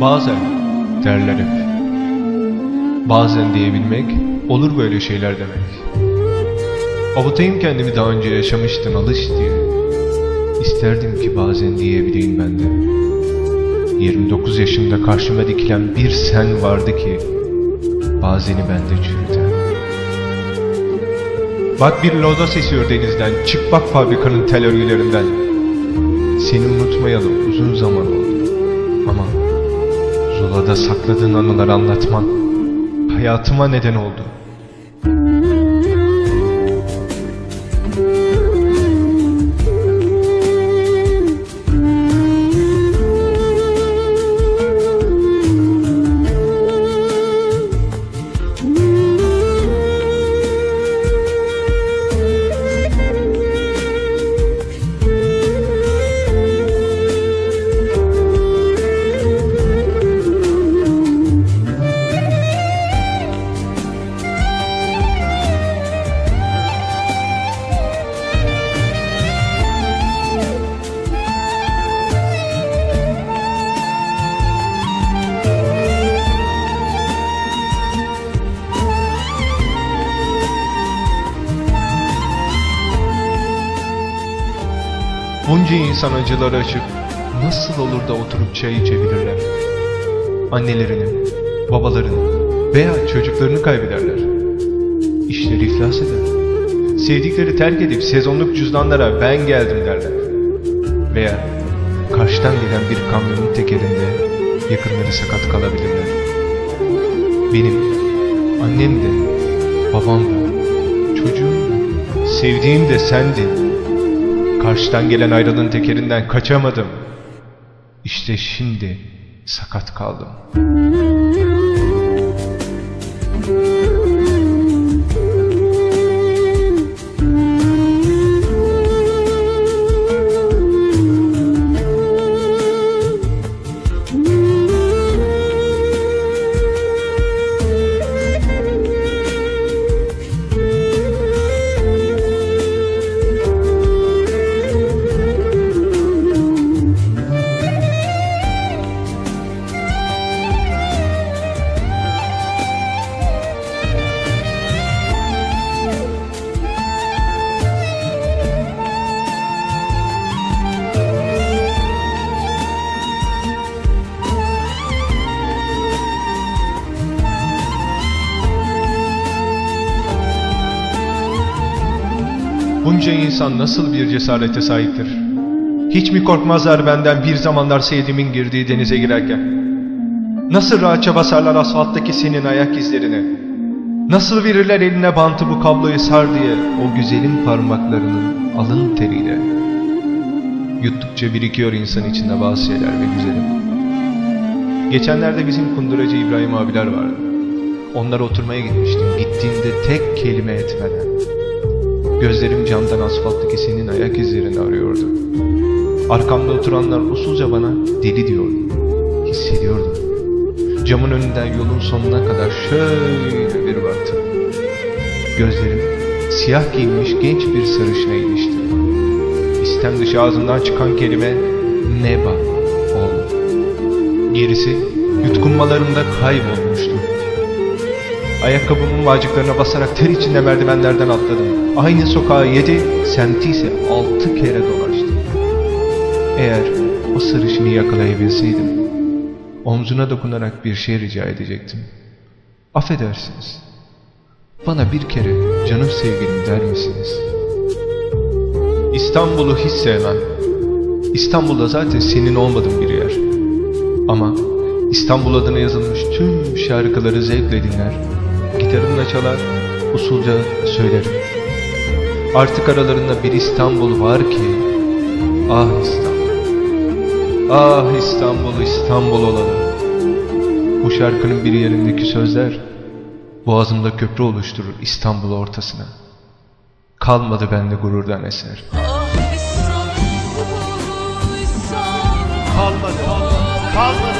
Bazen derler hep. Bazen diyebilmek olur böyle şeyler demek. Avutayım kendimi daha önce yaşamıştın alış diye. İsterdim ki bazen diyebileyim ben de. 29 yaşında karşıma dikilen bir sen vardı ki bazeni bende çürüten. Bak bir lodos esiyor denizden, çık bak fabrikanın tel örgülerinden. Seni unutmayalım uzun zaman oldu. Ama Zula'da sakladığın anıları anlatman hayatıma neden oldu. Bunca insan acıları açıp nasıl olur da oturup çay içebilirler? Annelerini, babalarını veya çocuklarını kaybederler. İşleri iflas eder. Sevdikleri terk edip sezonluk cüzdanlara ben geldim derler. Veya karşıdan gelen bir kamyonun tekerinde yakınları sakat kalabilirler. Benim annem de, babam da, çocuğum da, sevdiğim de sendin. Karşıdan gelen ayrılığın tekerinden kaçamadım. İşte şimdi sakat kaldım. Bunca insan nasıl bir cesarete sahiptir? Hiç mi korkmazlar benden bir zamanlar sevdiğimin girdiği denize girerken? Nasıl rahatça basarlar asfalttaki senin ayak izlerine? Nasıl verirler eline bantı bu kabloyu sar diye o güzelim parmaklarının alın teriyle? Yuttukça birikiyor insan içinde bazı şeyler ve güzelim. Geçenlerde bizim kunduracı İbrahim abiler vardı. Onlar oturmaya gitmiştim. Gittiğimde tek kelime etmeden. Gözlerim camdan asfalttaki senin ayak izlerini arıyordu. Arkamda oturanlar usulca bana deli diyordu. Hissediyordum. Camın önünden yolun sonuna kadar şöyle bir baktım. Gözlerim siyah giyinmiş genç bir sarışına ilişti. İstem dışı ağzından çıkan kelime neba oldu. Gerisi yutkunmalarımda kaybolmuştu. Ayakkabımın vacıklarına basarak ter içinde merdivenlerden atladım. Aynı sokağı yedi, semti ise altı kere dolaştım. Eğer o sarışını yakalayabilseydim, omzuna dokunarak bir şey rica edecektim. Affedersiniz. Bana bir kere canım sevgilim der misiniz? İstanbul'u hiç sevmem. İstanbul'da zaten senin olmadığın bir yer. Ama İstanbul adına yazılmış tüm şarkıları zevkle dinler. Gitarımla çalar, usulca söylerim. Artık aralarında bir İstanbul var ki, ah İstanbul, ah İstanbul, İstanbul olalım. Bu şarkının bir yerindeki sözler, boğazımda köprü oluşturur İstanbul ortasına. Kalmadı bende gururdan eser. Ah İhsan, İhsan Kalmadı, kalmadı.